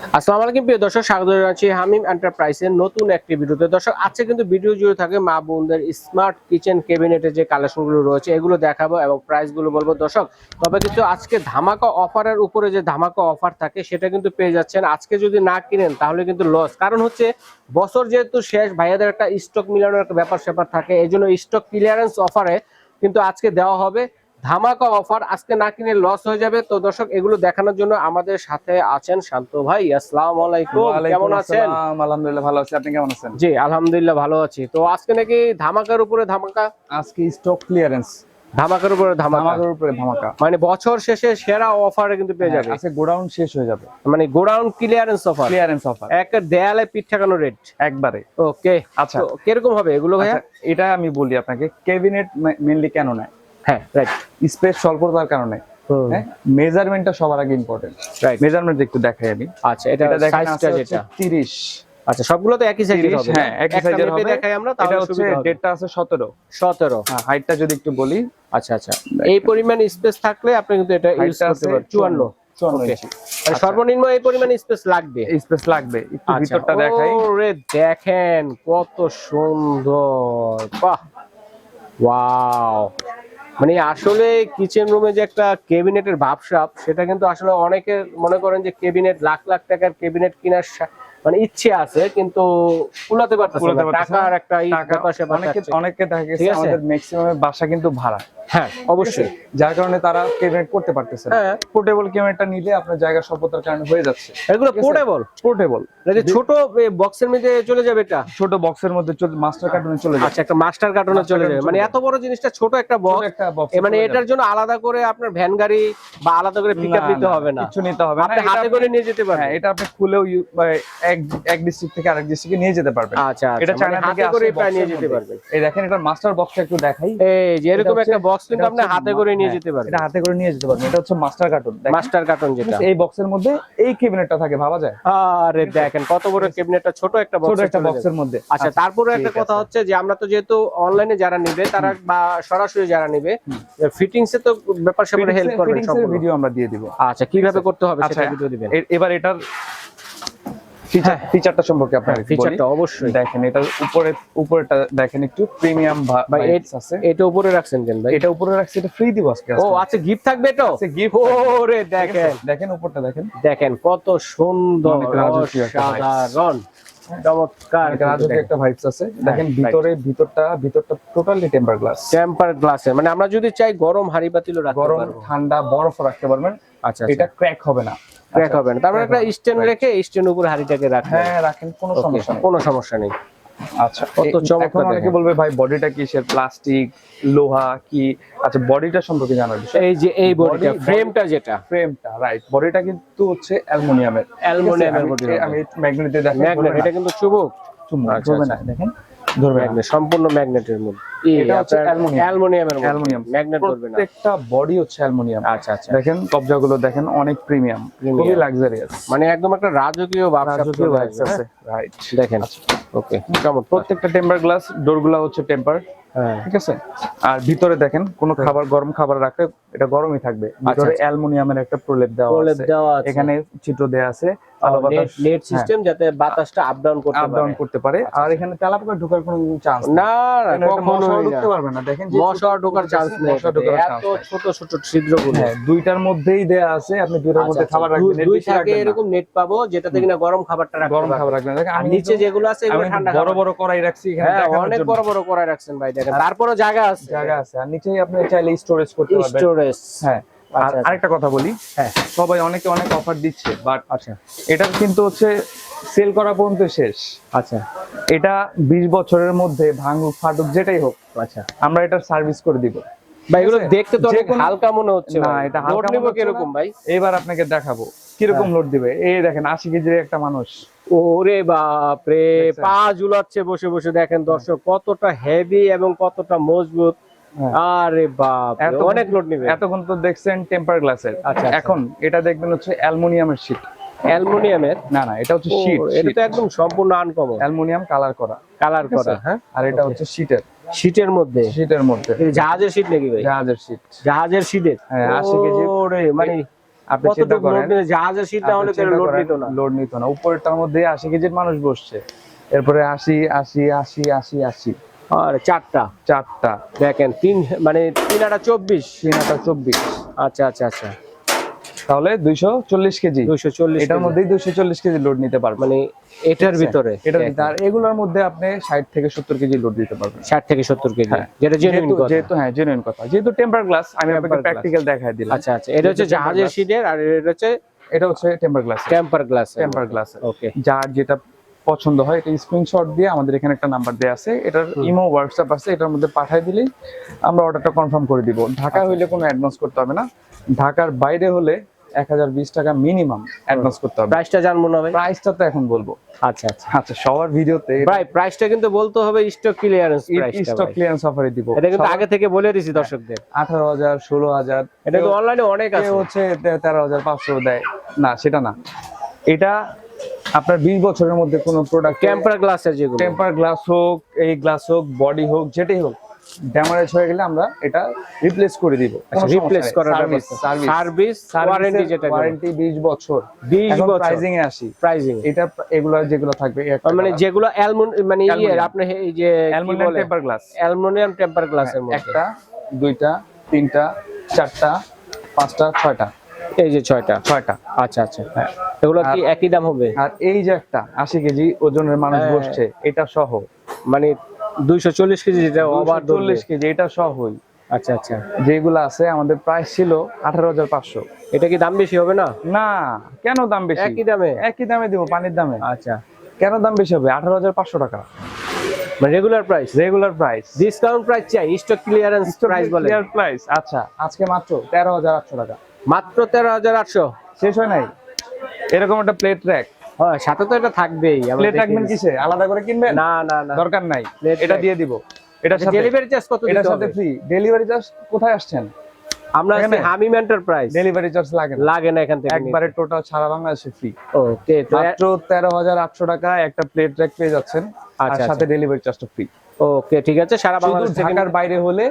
আসসালামু আলাইকুম, প্রিয় দর্শক, স্বাগত জানাচ্ছি হামিম এন্টারপ্রাইজের নতুন একটি ভিডিওতে। দর্শক, আজকে কিন্তু ভিডিও জুড়ে থাকে মা বোনদের স্মার্ট কিচেন ক্যাবিনেটের যে কালেকশনগুলো রয়েছে, এগুলো দেখাবো এবং প্রাইসগুলো বলব। দর্শক, তবে কিন্তু আজকে ধামাকা অফারের উপরে যে ধামাকা অফার থাকে, সেটা কিন্তু পেয়ে যাচ্ছেন। আজকে যদি না কিনেন, তাহলে কিন্তু লস কারণ হচ্ছে, বছর যেহেতু শেষ, ভাইয়াদের একটা স্টক মিলানোর একটা ব্যাপার স্যাপার থাকে এই জন্য স্টক ক্লিয়ারেন্স অফারে কিন্তু আজকে দেওয়া হবে। ধামাকা অফার আজকে না কিনে লস হয়ে যাবে। তো দর্শক এগুলো দেখানোর জন্য আমাদের সাথে আছেন শান্ত ভাই। আসসালামু আলাইকুম কেমন আছেন? আলহামদুলিল্লাহ ভালো আছি। আপনি কেমন আছেন? জি আলহামদুলিল্লাহ ভালো আছি। তো আজকে নাকি ধামাকার উপরে ধামাকা? আজকে স্টক ক্লিয়ারেন্স ধামাকার উপরে ধামাকা। ধামাকার উপরে ধামাকা। মানে বছর শেষে সেরা অফারে কিন্তু পেয়ে যাবে। আজকে গোডাউন শেষ হয়ে যাবে। মানে godown clearance offer clearance offer এক দেয়ালে পিঠ ঠেকানো রেট একবারে। ওকে আচ্ছা। কীরকম হবে এগুলো ভাইয়া? আচ্ছা, এটা আমি বলি আপনাকে। ক্যাবিনেট মেনলি কেন নেয়? হ্যাঁ রাইট স্পেস স্বল্পতার কারণে। হ্যাঁ মেজারমেন্টটা সবার আগে ইম্পর্টেন্ট রাইট মেজারমেন্ট একটু দেখাই আমি। আচ্ছা এটা সাইজটা যেটা? 30 আচ্ছা সবগুলো তো একই সাইজের হবে। হ্যাঁ একই সাইজের হবে। দেখাই আমরা তাহলে হচ্ছে ডেটটা আছে 17 17 হ্যাঁ হাইটটা যদি একটু বলি। আচ্ছা আচ্ছা। এই পরিমাণ স্পেস থাকলে আপনি কিন্তু এটা ইউজ করতে আছে পারবেন। 54 54 ইঞ্চি। মানে সর্বনিম্ন এই পরিমাণ স্পেস লাগবে? স্পেস লাগবে। একটু আচ্ছা। ভিতরটা দেখাই। ওরে দেখেন কত সুন্দর। বাহ! ওয়াও মানে আসলে কিচেন রুমে যে একটা কেবিনেটের ভাবসাপ সেটা কিন্তু আসলে অনেকে মনে করেন যে কেবিনেট লাখ লাখ টাকার কেবিনেট কেনার মানে ইচ্ছে আছে কিন্তু কুলাতে পারতেছে না। না। টাকার একটা টাকা স্যাপার অনেকে। অনেকে দেখা গেছে আমাদের ম্যাক্সিমামের বাসা কিন্তু ভাড়া। হ্যাঁ অবশ্যই। যার কারণে তারা ক্যাবিনেট করতে পারতেছে না। হ্যাঁ। পোর্টেবল ক্যাবিনেটটা নিলে আপনার জায়গা স্বল্পতার কারণে হয়ে যাচ্ছে। এগুলো? পোর্টেবল পোর্টেবল ছোট বক্সের মধ্যে চলে যাবে এটা? ছোট বক্সের মধ্যে চলে মাস্টার কার্টুনে চলে যাচ্ছে আচ্ছা একটা মাস্টার কার্টুনে চলে যাবে। মানে এত বড় জিনিসটা ছোট একটা বক্স মানে এটার জন্য আলাদা করে আপনার ভ্যান গাড়ি বা আলাদা করে পিকআপ নিতে হবে না। কিছু নিতে হবে না। আপনি হাতে করে নিয়ে যেতে হ্যাঁ পারবেন এটা আপনি খুলেও বা এক ডিস্ট্রিক্ট থেকে আরেক ডিস্ট্রিক্টে নিয়ে যেতে পারবেন। আচ্ছা এটা আচ্ছা চায়না মানে থেকে হাতে করে প্রায় নিয়ে যেতে। পারবেন। এই দেখেন এটা মাস্টার বক্সটা একটু দেখাই। এই যে এরকম একটা বক্স কিন্তু আপনি হাতে করে নিয়ে হ্যাঁ, যেতে পারবেন। এটা হাতে করে নিয়ে যেতে পারবেন। এটা হচ্ছে মাস্টার কার্টুন মাস্টার কার্টুন যেটা এই বক্সের মধ্যে এই ক্যাবিনেটটা থাকে ভাবা যায়? আরে দেখেন কত বড় ক্যাবিনেটটা ছোট একটা ছোট বক্স একটা বক্সের মধ্যে। আচ্ছা তারপরে একটা কথা হচ্ছে যে আমরা তো যেহেতু অনলাইনে যারা নিবে তারা বা সরাসরি যারা নিবে ফিটিংস এ তো ব্যাপার স্যাপারে হেল্প করবে ভিডিও আমরা দিয়ে দিব। আচ্ছা কীভাবে করতে হবে আচ্ছা সেটা ভিডিও দিবেন এবার এটার ফিচারটা সম্পর্কে আপনার ফিচারটা অবশ্যই। দেখেন এটার উপরে উপরেটা দেখেন একটু প্রিমিয়াম ভাই আছে। এটা উপরে রাখছেন কেন ভাই? এটা উপরে রাখছি এটা ফ্রি দিব আজকে ও আচ্ছা গিফট থাকবে এটা? গিফট ওরে দেখেন দেখেন। উপরটা দেখেন। দেখেন কত সুন্দর। সাধারণ চমৎকার একটা ভাইবস আছে। দেখেন ভিতরে ভিতরটা ভিতরটা টোটালি টেম্পার গ্লাস টেম্পার গ্লাসে মানে আমরা যদি চাই গরম হাড়ি রাখতে গরম ঠান্ডা বরফ রাখতে পারবেন। আচ্ছা এটা ক্র্যাক হবে না। ক্র্যাক হবে না। তারপরে crack একটা স্ট্যান্ড রেখে স্ট্যান্ড উপর হাড়িটাকে রাখবেন। হ্যাঁ রাখেন কোনো সমস্যা নেই। কোনো সমস্যা নেই। আচ্ছা কত এ- চমৎকার অনেকে বলবে ভাই বডিটা কিসের প্লাস্টিক লোহা কি? আচ্ছা বডিটা সম্পর্কে জানার বিষয়। এই যে এই বডিটা ফ্রেমটা যেটা। ফ্রেমটা রাইট বডিটা কিন্তু হচ্ছে অ্যালুমিনিয়ামের। অ্যালুমিনিয়ামের বডি আমি ম্যাগনেটে দেখেন ম্যাগনেট এটা কিন্তু চুবুক। চুম্বক আচ্ছা, আচ্ছা। না দেখেন। ধরবে সম্পূর্ণ ম্যাগনেটের মধ্যে। এটা হচ্ছে অ্যালুমিনিয়াম। অ্যালুমিনিয়াম। ম্যাগনেট ধরবে না। প্রত্যেকটা বডি হচ্ছে অ্যালুমিনিয়াম। আচ্ছা আচ্ছা। দেখেন কবজাগুলো দেখেন অনেক প্রিমিয়াম খুবই লাক্সারিয়াস মানে একদম একটা রাজকীয় রাজকীয় ভাইবস আছে রাইট দেখেন। ওকে চমৎকার প্রত্যেকটা টেম্পার গ্লাস ডোরগুলো হচ্ছে টেম্পার হ্যাঁ। ঠিক আছে? আর ভিতরে দেখেন কোনো খাবার গরম খাবার রাখলে এটা গরমই থাকবে। ভিতরে আচ্ছা। অ্যালুমিনিয়ামের একটা প্রলেপ দেওয়া আছে। এখানে চিত্র দেওয়া আছে। নেট সিস্টেম যাতে বাতাসটা আপ ডাউন করতে আপ ডাউন পারে। করতে পারে। আর এখানে তেলাপোকা ঢোকার কোনো চান্স না না কখনোই ঢুকতে পারবে না। দেখেন মশা ঢোকার চান্স নেই। এত ছোট ছোট ছিদ্রগুলো। হ্যাঁ দুইটার মধ্যেই দেয়া আছে। আপনি দুইটার মধ্যে আচ্ছা, খাবার আচ্ছা, রাখবেন। দুই- এর দুই বেশি থাকে এরকম নেট পাবো যেটাতে কিনা গরম খাবারটা রাখতে গরম খাবার রাখবেন। দেখেন আর নিচে যেগুলো আছে এগুলো ঠান্ডা বড় বড় কড়াই রাখছি এখানে হ্যাঁ অনেক বড় বড় করাই রাখছেন ভাই দেখেন। তারপরে জায়গা আছে। জায়গা আছে। আর নিচেই আপনি চাইলে স্টোরেজ করতে পারবেন। স্টোরেজ হ্যাঁ। আর আচ্ছা। আরেকটা কথা বলি। হ্যাঁ। সবাই অনেকে অনেক অফার দিচ্ছে বাট আচ্ছা। এটার কিন্তু হচ্ছে সেল করা পর্যন্ত শেষ। আচ্ছা। এটা বিশ বছরের মধ্যে ভাঙুক ফাটুক যেটাই হোক। আচ্ছা। আমরা এটার সার্ভিস করে দিব। ভাই এগুলো দেখতে তো অনেক হালকা মনে হচ্ছে না। এটা হালকা নিবো কীরকম ভাই? এবার আপনাকে দেখাবো। কীরকম হ্যাঁ। লোড দিবে? এই দেখেন আশি কেজির একটা মানুষ। ওরে বাপ রে পা ঝুলাচ্ছে বসে বসে দেখেন দর্শক কতটা হেভি এবং কতটা মজবুত। হ্যাঁ। আরে বাপ এত- অনেক লোড নিবে। এতক্ষণ তো দেখছেন টেম্পার গ্লাসের আচ্ছা, আচ্ছা। এখন এটা দেখবেন হচ্ছে অ্যালুমিনিয়ামের শীট অ্যালুমিনিয়ামের? না না এটা হচ্ছে শীট এটা তো একদম সম্পূর্ণ আনকমন অ্যালুমিনিয়াম কালার করা। কালার করা হ্যাঁ? আর এটা হচ্ছে শীটের শীটের মধ্যে? শীটের মধ্যে। জাহাজের শীট নাকি ভাই? জাহাজের শীট জাহাজের শীটের হ্যাঁ, 80 কেজি। ওরে মানে আপনি চিন্তা করেন। জাহাজের সিট না হলে লোড নিত না। লোড নিত না। উপরেরটার মধ্যে আশি কেজির মানুষ বসছে। এরপরে আশি আশি আশি আশি আশি। আর চারটা। চারটা। দেখেন তিন মানে তিন আটা চব্বিশ। তিন হাজার চব্বিশ। আচ্ছা আচ্ছা আচ্ছা। তাহলে দুইশো চল্লিশ কেজি। দুইশো চল্লিশ এটার মধ্যেই দুইশো চল্লিশ কেজি লোড নিতে পারবেন। মানে এটার ভিতরে। এটার আর এগুলোর মধ্যে আপনি ষাট থেকে সত্তর কেজি লোড দিতে পারবেন। ষাট থেকে সত্তর কেজি। হ্যাঁ। যেটা জেনুইন যেহেতু- কথা। যেহেতু হ্যাঁ জেনুইন কথা। যেহেতু টেম্পার গ্লাস আমি আপনাকে প্র্যাকটিক্যাল দেখাই দিলাম। আচ্ছা আচ্ছা। এটা হচ্ছে জাহাজের সিটের আর এটা হচ্ছে এটা হচ্ছে temper glass temper glass temper glass okay যার যেটা পছন্দ হয় এটা স্ক্রিনশট দিয়ে আমাদের এখানে একটা নাম্বার দেওয়া আছে। এটার ইমো হোয়াটসঅ্যাপ আছে। এটার মধ্যে পাঠিয়ে দিলেই আমরা অর্ডারটা কনফার্ম করে দিব। আচ্ছা। ঢাকা হইলে কোনো অ্যাডভান্স করতে হবে না। ঢাকার বাইরে হলে এক হাজার বিশ টাকা মিনিমাম অ্যাডভান্স করতে হবে। প্রাইসটা জানব না ভাই। প্রাইসটা তো এখন বলব। আচ্ছা আচ্ছা। আচ্ছা সবার ভিডিওতে ভাই প্রাইসটা কিন্তু বলতে হবে স্টক ক্লিয়ারেন্স স্টক ক্লিয়ারেন্স অফারে দিব। এটা কিন্তু আগে থেকে বলে দিছি দর্শকদের। আঠারো হাজার ষোলো হাজার। এটা তো অনলাইনে অনেক আছে। হচ্ছে তে- তেরো হাজার পাঁচশো দেয়। না সেটা না। এটা আপনার বিশ বছরের মধ্যে কোনো প্রোডাক্ট টেম্পার গ্লাসের যেগুলো। টেম্পার গ্লাস হোক এই গ্লাস হোক বডি হোক যেটাই হোক ড্যামারেজ হয়ে গেলে আমরা এটা রিপ্লেস করে দিব। আচ্ছা রিপ্লেস করার ব্যবস্থা সার্ভিস ওয়ারেন্টি যেটা ওয়ারেন্টি 20 বছর। 20 বছর। প্রাইজিং এ আসি। প্রাইজিং এটা এগুলো যেগুলো থাকবে এই মানে যেগুলো অ্যালমুন মানে ইয়ে Aluminium. আপনি এই যে aluminium temper glass aluminium temper গ্লাসের মধ্যে। একটা দুইটা তিনটা চারটা পাঁচটা ছয়টা। এই যে ছয়টা। ছয়টা। আচ্ছা আচ্ছা। এগুলো কি একই দাম হবে? আর এই যে একটা আশি কেজি ওজনের মানুষ হ্যাঁ। বসছে এটা সহ। মানে দুইশো চল্লিশ কেজি যেটা ওভার চল্লিশ কেজি এটা সহই আচ্ছা আচ্ছা। যেগুলো আছে আমাদের প্রাইস ছিল আঠারো হাজার পাঁচশো। এটা কি দাম বেশি হবে না? না কেন দাম বেশি? একই দামে? একই দামে দিব পানির দামে। আচ্ছা। কেন দাম বেশি হবে? আঠারো হাজার পাঁচশো টাকা। মানে regular price regular price discount price চাই স্টক ক্লিয়ারেন্স প্রাইস বলে প্রাইস আচ্ছা। আজকে মাত্র তেরো হাজার আটশো টাকা। মাত্র তেরো হাজার আটশো। শেষ হয় নাই? এরকম একটা প্লেট র্যাক হ্যাঁ সাথে তো এটা থাকবেই প্লেট রাখবেন কিসে? আলাদা করে কিনবেন? না না না। দরকার নাই। এটা দিয়ে দিব। এটা সাথে ডেলিভারি চার্জ কত দিতে সাথে ফ্রি ডেলিভারি চার্জ কোথায় আসছেন? আমরা আছি? হামিম এন্টারপ্রাইজ ডেলিভারি চার্জ লাগে না। লাগে না এখান থেকে একবারে টোটাল সারা বাংলাদেশে ফ্রি ওকে মাত্র তেরো হাজার আটশো টাকা একটা প্লেট রেখে পেয়ে যাচ্ছেন। আর আচ্ছা, সাথে ডেলিভারি চার্জটা ফ্রি ওকে ঠিক আছে। সারা বাংলাদেশ থেকে ঢাকার বাইরে হলে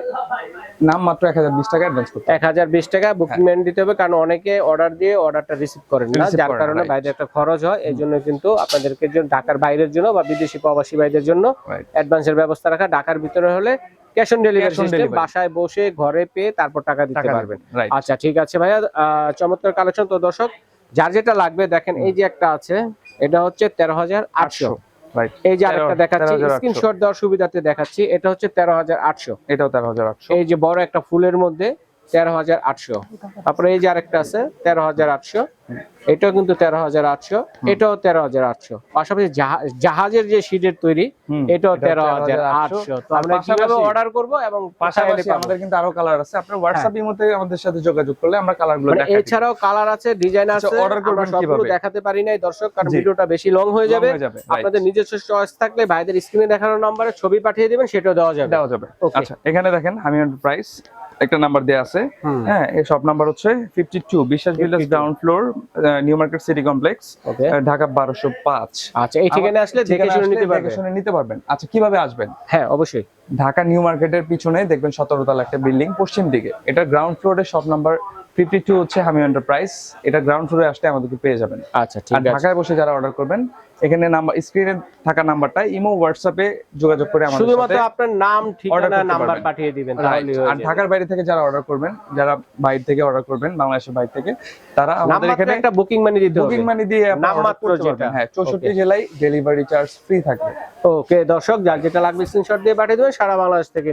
নাম মাত্র এক হাজার বিশ টাকা অ্যাডভান্স করতে হবে। এক হাজার বিশ টাকা বুকিং ম্যান দিতে হবে কারণ অনেকে অর্ডার দিয়ে অর্ডারটা রিসিভ করেন না যার কারণে বাইরে একটা খরচ হয় এই জন্য কিন্তু আপনাদেরকে ঢাকার বাইরের জন্য বা বিদেশি প্রবাসী ভাইদের জন্য অ্যাডভান্সের ব্যবস্থা রাখা ঢাকার ভিতরে হলে ক্যাশ অন ডেলিভারি সিস্টেম বাসায় বসে ঘরে পেয়ে তারপর টাকা দিতে পারবেন। আচ্ছা ঠিক আছে ভাইয়া। চমৎকার কালেকশন তো দর্শক যার যেটা লাগবে দেখেন এই যে একটা আছে এটা হচ্ছে তেরো হাজার আটশো. এই যে আরেকটা দেখাচ্ছি স্ক্রিনশট দেওয়ার সুবিধাতে দেখাচ্ছি এটা হচ্ছে 13800 এটাও 13800 এই যে বড় একটা ফুলের মধ্যে 13800 তারপরে এই যে আরেকটা আছে 13800 এটাও কিন্তু তেরো হাজার আটশো এটাও তেরো হাজার আটশো। পাশাপাশি জাহাজের যে সিটের তৈরি এটাও তেরো হাজার আটশো। তো আমরা কীভাবে অর্ডার করব এবং পাশাপাশি আমাদের কিন্তু আরও কালার আছে। আপনার হোয়াটসঅ্যাপ মধ্যে আমাদের সাথে যোগাযোগ করলে আমরা কালারগুলো মানে এছাড়াও কালার আছে ডিজাইন আচ্ছা, আছে অর্ডার করব সবগুলো দেখাতে পারি নাই দর্শক কারণ ভিডিওটা বেশি লং হয়ে যাবে। আপনাদের নিজস্ব চয়েস থাকলে ভাইদের স্ক্রিনে দেখানো নম্বরে ছবি পাঠিয়ে দেবেন সেটাও দেওয়া যাবে। দেওয়া যাবে। আচ্ছা এখানে দেখেন আমি প্রাইস একটা নাম্বার দেয়া আছে। হ্যাঁ এই সব নাম্বার হচ্ছে 52 Biswas builders ground floor new market city complex Dhaka বারোশো পাঁচ। আচ্ছা এই ঠিকানা আসলে দেখে শুনে নিতে পারবেন। আচ্ছা কীভাবে আসবেন? হ্যাঁ অবশ্যই। ঢাকা নিউ মার্কেটের পিছনে দেখবেন সতেরো তলা একটা বিল্ডিং পশ্চিম দিকে। এটা গ্রাউন্ড ফ্লোরে শপ নাম্বার ফিফটি টু হচ্ছে হামি এন্টারপ্রাইজ এটা গ্রাউন্ড ফ্লোরে আসলে আমাদেরকে পেয়ে যাবেন। আচ্ছা ঠিক আছে। ঢাকায় বসে যারা অর্ডার করবেন এখানে নাম্বার স্ক্রিনে থাকা নাম্বারটা ইমো হোয়াটসঅ্যাপে যোগাযোগ করে আমাদের শুধুমাত্র আপনার নাম ঠিকানা নাম্বার পাঠিয়ে দিবেন. আর ঢাকার বাইরে থেকে যারা অর্ডার করবেন যারা বাইরে থেকে অর্ডার করবেন বাংলাদেশের বাইরে থেকে তারা আমাদের এখানে একটা বুকিং মানি দিতে হবে। বুকিং মানি দিয়ে নামমাত্র যেটা। হ্যাঁ চৌষট্টি Okay. জেলায় ডেলিভারি চার্জ ফ্রি থাকবে। ওকে দর্শক যার যেটা লাগবে স্ক্রিনশট দিয়ে পাঠিয়ে দেবেন। সারা বাংলাদেশ থেকে